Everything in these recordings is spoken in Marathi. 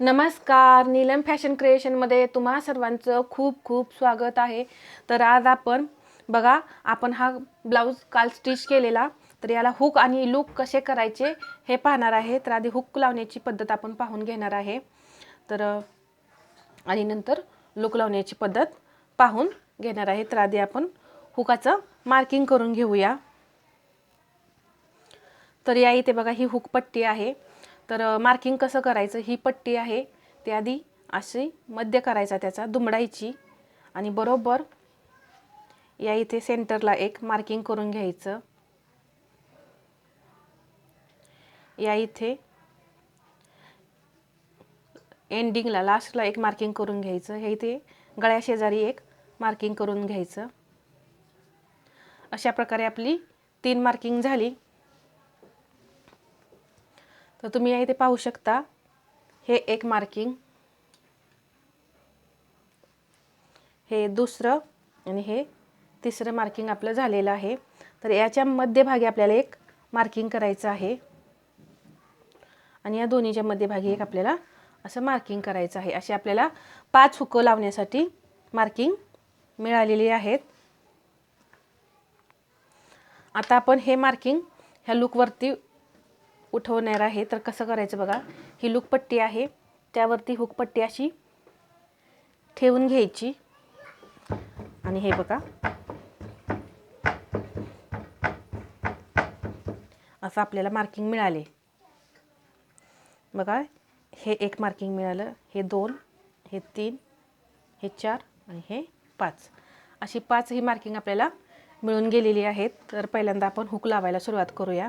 नमस्कार नीलम फॅशन क्रिएशनमध्ये तुम्हा सर्वांचं खूप खूप स्वागत आहे. तर आज आपण बघा आपण हा ब्लाऊज काल स्टिच केलेला तर याला हुक आणि लूक कसे करायचे हे पाहणार आहे. तर आधी हुक लावण्याची पद्धत आपण पाहून घेणार आहे. तर आणि नंतर लूक लावण्याची पद्धत पाहून घेणार आहे. तर आधी आपण हुकाचं मार्किंग करून घेऊया. तर या इथे बघा ही हुक पट्टी आहे. तर मार्किंग कसं करायचं ही पट्टी आहे. ते आधी अशी मध्य करायचा त्याचा दुमडायची. आणि बरोबर या इथे सेंटरला एक मार्किंग करून घ्यायचं. या इथे एंडिंगला लास्टला एक मार्किंग करून घ्यायचं. हे इथे गळ्या शेजारी एक मार्किंग करून घ्यायचं. अशा प्रकारे आपली तीन मार्किंग झाली. तर तुम्ही या इथे पाहू शकता. हे एक मार्किंग हे दुसरं आणि हे तिसरं मार्किंग आपलं झालेलं आहे. तर याच्या मध्यभागी आपल्याला एक मार्किंग करायचं आहे. आणि या दोन्हीच्या मध्यभागी एक आपल्याला असं मार्किंग करायचं आहे. असे आपल्याला पाच हुकं लावण्यासाठी मार्किंग मिळालेली आहेत. आता आपण हे मार्किंग ह्या लुकवरती उठवणार आहे. तर कसं करायचं बघा? ही लुकपट्टी आहे. त्यावरती हुकपट्टी अशी ठेवून घ्यायची. आणि हे बघा. असं आपल्याला मार्किंग मिळाले. बघा हे एक मार्किंग मिळालं. हे दोन हे तीन हे चार आणि हे पाच. अशी पाच ही मार्किंग आपल्याला मिळून गेलेली आहेत. तर पहिल्यांदा आपण हुक लावायला सुरुवात करूया.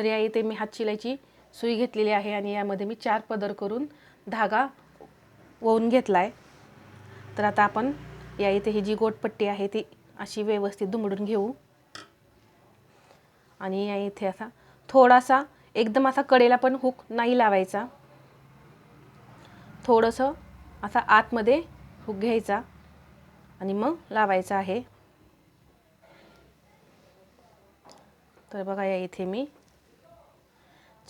तर या इथे मी हात शिलाईची सुई घेतलेली आहे आणि यामध्ये मी चार पदर करून धागा ओवून घेतला आहे तर आता आपण या इथे ही जी गोटपट्टी आहे ती अशी व्यवस्थित दुमडून घेऊ. आणि या इथे असा थोडासा एकदम असा कडेला पण हुक नाही लावायचा. थोडंसं असा आतमध्ये हुक घ्यायचा आणि मग लावायचा आहे. तर बघा या इथे मी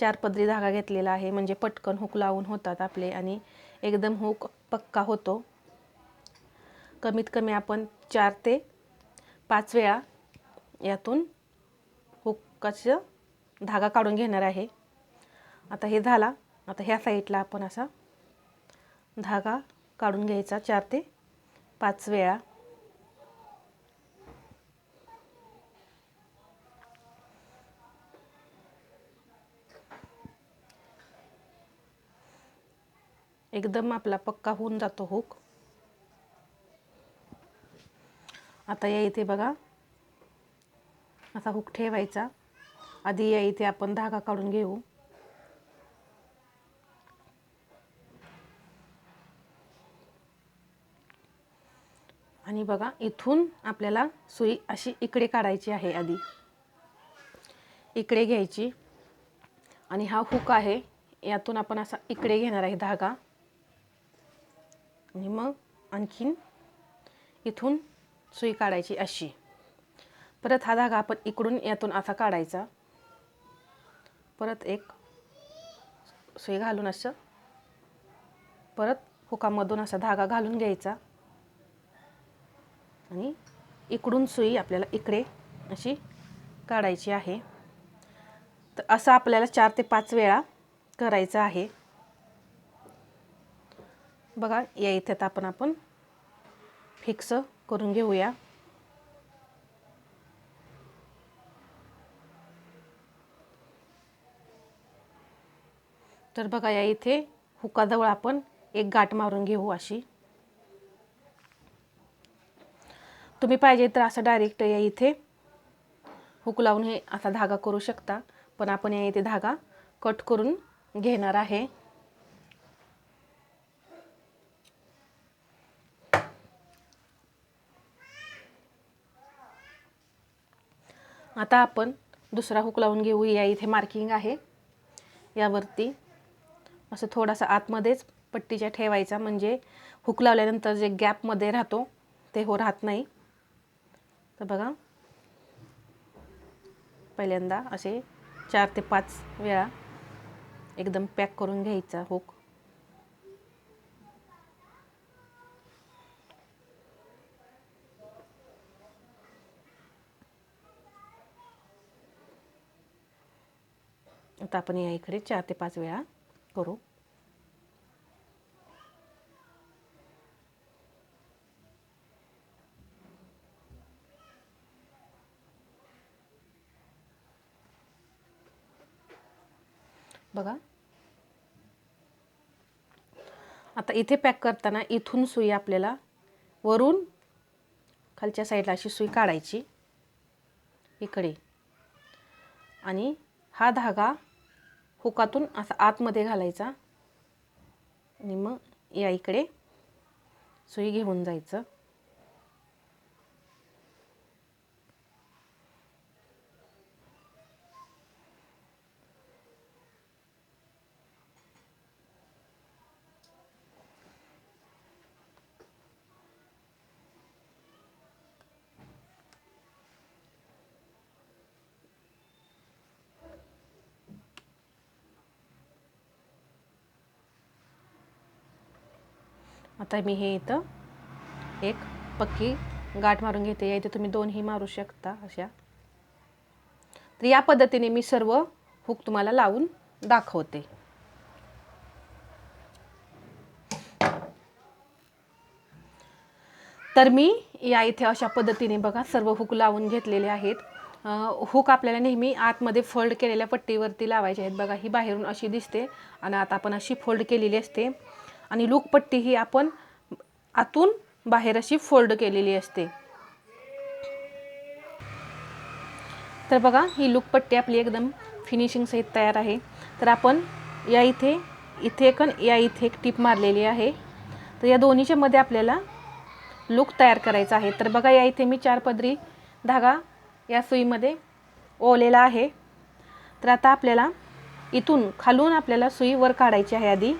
चार पदरी धागा घेतलेला आहे. म्हणजे पटकन हुक लावून होतात आपले आणि एकदम हुक पक्का होतो. कमीत कमी आपण चार ते पाच वेळा यातून हुकाचं धागा काढून घेणार आहे. आता हे झाला. आता ह्या साईडला आपण असा धागा काढून घ्यायचा चार ते पाच वेळा. एकदम आपला पक्का होऊन जातो हुक आता या इथे बघा. असा हुक ठेवायचा. आधी या इथे आपण धागा काढून घेऊ. आणि बघा इथून आपल्याला सुई अशी इकडे काढायची आहे आधी. इकडे घ्यायची. आणि हा हुक आहे. यातून आपण असा इकडे घेणार आहे धागा. आणि मग आणखीन इथून सुई काढायची अशी. परत हा धागा आपण इकडून यातून असा काढायचा. परत एक सुई घालून असं. परत हुकामधून असा धागा घालून घ्यायचा. आणि इकडून सुई आपल्याला इकडे अशी काढायची आहे. तर असं आपल्याला चार ते पाच वेळा करायचं आहे. बघा या इथे आपण आपण फिक्स करून घेऊया. तर बघा या इथे हुकाजवळ आपण एक गाठ मारून घेऊ अशी. तुम्ही पाहिजे तर असं डायरेक्ट या इथे हुक लावून हे असा धागा करू शकता पण आपण या इथे धागा कट करून घेणार आहे. आता आपण दुसरा हुक लावून घेऊ या इथे मार्किंग आहे. यावरती असं थोडासा आतमध्येच पट्टीच्या ठेवायचा. म्हणजे हुक लावल्यानंतर जे गॅपमध्ये राहतो ते हो राहत नाही. तर बघा. पहिल्यांदा असे चार ते पाच वेळा एकदम पॅक करून घ्यायचा हुक. आता आपण या इकडे चार ते पाच वेळा करू. बघा. आता इथे पॅक करताना इथून सुई आपल्याला वरून खालच्या साईडला अशी सुई काढायची. इकडे. आणि हा धागा हुकातून असा आतमध्ये घालायचा. आणि मग या इकडे सुई घेऊन जायचं. आता मी हे इथं एक पक्की गाठ मारून घेते. या इथे तुम्ही दोनही मारू शकता अशा. तर या पद्धतीने मी सर्व हुक तुम्हाला लावून दाखवते. तर मी या इथे अशा पद्धतीने बघा सर्व हुक लावून घेतलेले आहेत. हुक आपल्याला नेहमी आतमध्ये फोल्ड केलेल्या पट्टीवरती लावायचे आहेत. बघा ही बाहेरून अशी दिसते आणि आता आपण अशी फोल्ड केलेली असते. आणि लूक पट्टी ही आपण आतून बाहेर अशी फोल्ड केलेली असते. तर बघा ही लूक पट्टी आपली एकदम फिनिशिंग सहित तयार आहे. तर आपण या इथे इथे एक या इथे एक टीप मारलेली आहे. तर या दोन्हीच्या मध्ये आपल्याला लूक तयार करायचा आहे. तर बघा या इथे मी चार पदरी धागा या सुईमध्ये ओलेला आहे. तर आता आपल्याला इथून खालून आपल्याला सुई वर काढायची आहे आधी.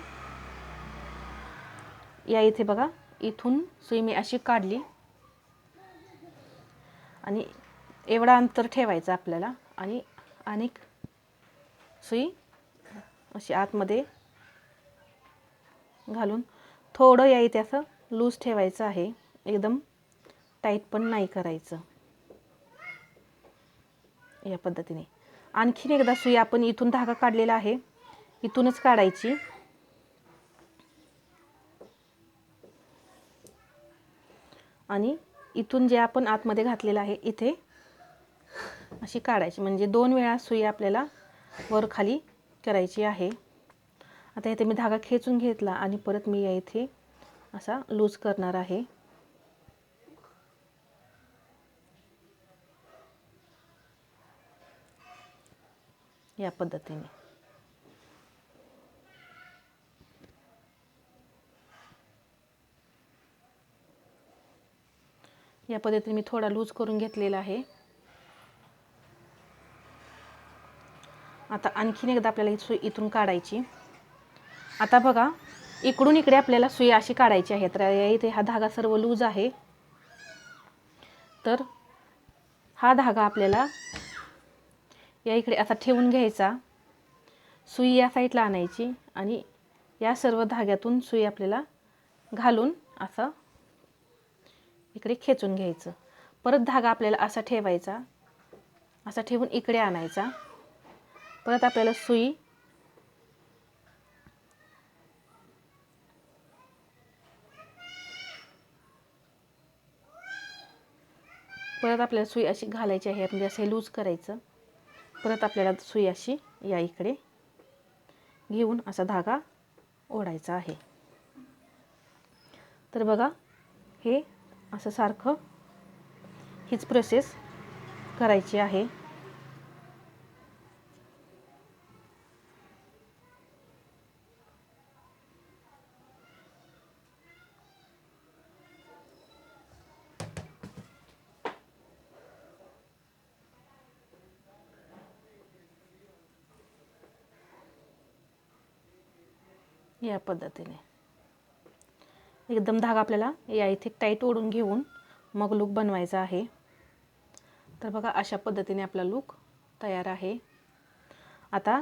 या इथे बघा इथून सुई मी अशी काढली. आणि एवढा अंतर ठेवायचं आपल्याला. आणि अनेक सुई अशी आतमध्ये घालून थोडं या इथे असं लूज ठेवायचं आहे. एकदम टाईट पण नाही करायचं. या पद्धतीने. आणखीन एकदा सुई आपण इथून धागा काढलेला आहे. इथूनच काढायची. आणि इथून जे आपण आतमध्ये घातलेलं आहे इथे अशी काढायची. म्हणजे दोन वेळा सुई आपल्याला वर खाली करायची आहे. आता इथे मी धागा खेचून घेतला आणि परत मी या इथे असा लूज करणार आहे. या पद्धतीने. या पद्धतीने मी थोडा लूज करून घेतलेला आहे. आता आणखीन एकदा आपल्याला ही सुई इथून काढायची. आता बघा इकडून इकडे आपल्याला सुई अशी काढायची आहे. तर इथे हा धागा सर्व लूज आहे. तर हा धागा आपल्याला या इकडे असा ठेवून घ्यायचा. सुई या साईडला आणायची आणि या सर्व धाग्यातून सुई आपल्याला घालून असं इकडे खेचून घ्यायचं. परत धागा आपल्याला असा ठेवायचा. असा ठेवून इकडे आणायचा. परत आपल्याला सुई. परत आपल्याला सुई अशी घालायची आहे. म्हणजे असं लूज करायचं. परत आपल्याला सुई अशी या इकडे घेऊन असा धागा ओढायचा आहे. तर बघा हे असं सारखं हीच प्रोसेस करायची आहे. या पद्धतीने. एकदम धागा आपल्याला या इथे टाईट ओढून घेऊन मग लूक बनवायचा आहे. तर बघा अशा पद्धतीने आपला लूक तयार आहे. आता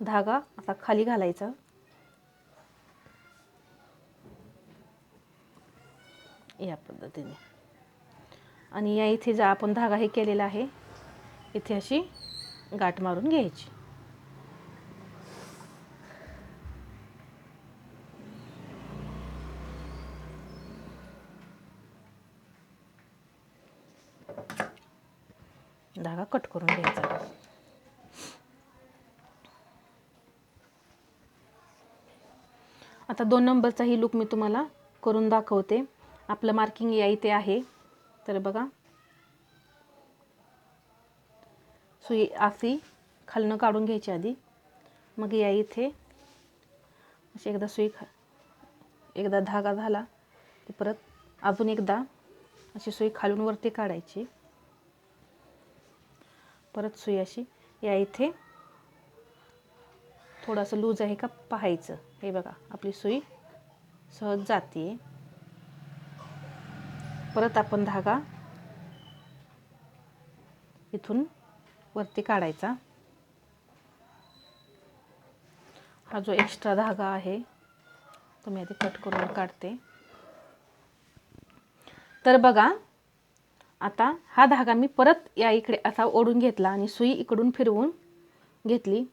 धागा असा खाली घालायचा. या पद्धतीने. आणि या इथे जा आपण धागा हे केलेला आहे इथे अशी गाठ मारून घ्यायची. धागा कट करून घ्यायचा. आता दोन नंबरचा ही लुक मी तुम्हाला करून दाखवते. आपलं मार्किंग या इथे आहे. तर बघा. सुई अशी खालनं काढून घ्यायची आधी. मग या इथे. अशी एकदा सुई खा एकदा धागा झाला की परत अजून एकदा अशी सुई खालून वरती काढायची. परत सुई अशी या इथे. थोडंसं लूज आहे का? पाहायचं. हे बघा आपली सुई सहज जाते परत आपण धागा इथून वरती काढायचा. हा जो एक्स्ट्रा धागा आहे तो मी आधी कट करून काढते. तर बघा आता हा धागा मी परत या इकडे असा ओढून घेतला आणि सुई इकडून फिरवून घेतली.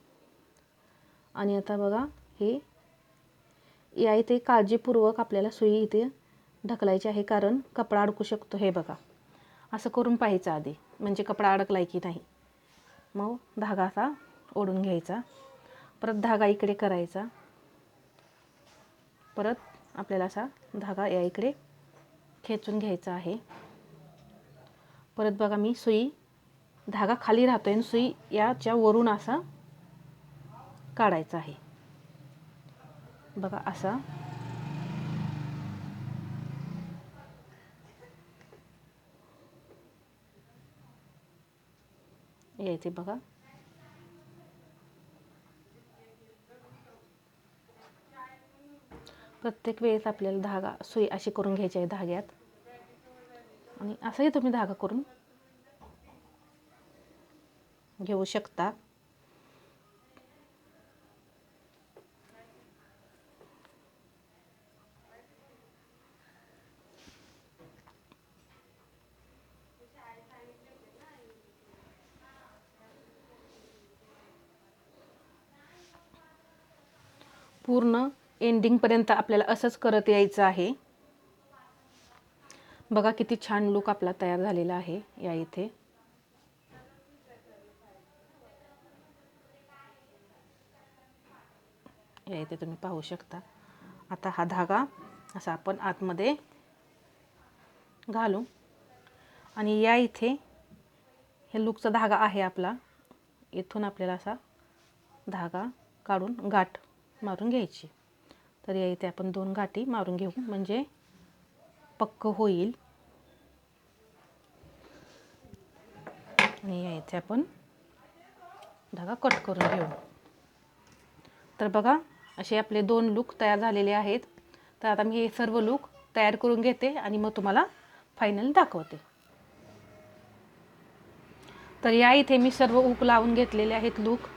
आणि आता बघा हे या इथे काळजीपूर्वक आपल्याला सुई इथे ढकलायची आहे कारण कपडा अडकू शकतो. हे बघा असं करून पाहायचं आधी म्हणजे कपडा अडकलाय की नाही. मग धागा असा ओढून घ्यायचा. परत धागा इकडे करायचा. परत आपल्याला असा धागा या इकडे खेचून घ्यायचा आहे. परत बघा मी सुई धागा खाली राहतो आहे आणि सुई याच्या वरून असा काढायचा आहे. बघा असा. यायचे बघा. प्रत्येक वेळेस आपल्याला धागा सुई अशी करून घ्यायची आहे धाग्यात. आणि असंही तुम्ही धागा करून घेऊ शकता. पूर्ण एंडिंगपर्यंत आपल्याला असंच करत यायचं आहे. बघा किती छान लुक आपला तयार झालेला आहे या इथे. या इथे तुम्ही पाहू शकता. आता हा धागा असा आपण आतमध्ये घालू. आणि या इथे हे लुकचा धागा आहे आपला. इथून आपल्याला असा धागा काढून गाठ मारून घ्यायची. तर या इथे आपण दोन गाठी मारून घेऊ. म्हणजे पक्क होईल. आणि यायचे आपण. धागा कट करून घेऊ. तर बघा असे आपले दोन लूक तयार झालेले आहेत. तर आता मी हे सर्व लूक तयार करून घेते आणि मग तुम्हाला फायनल दाखवते. तर या इथे मी सर्व उक लावून घेतलेले आहेत लूक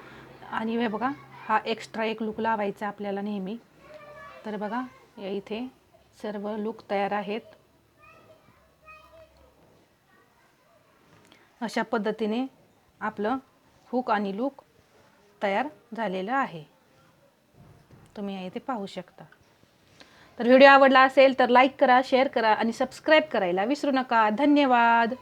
आणि हे बघा हा एक्स्ट्रा एक लूक लावायचा आपल्याला नेहमी. तर बघा या इथे सर्व लूक तयार आहेत. अशा पद्धतीने आपलं हुक आणि लूक तयार झालेलं आहे. तुम्ही इथे पाहू शकता. तर व्हिडिओ आवडला असेल तर लाईक करा शेअर करा आणि सबस्क्राईब करायला विसरू नका. धन्यवाद!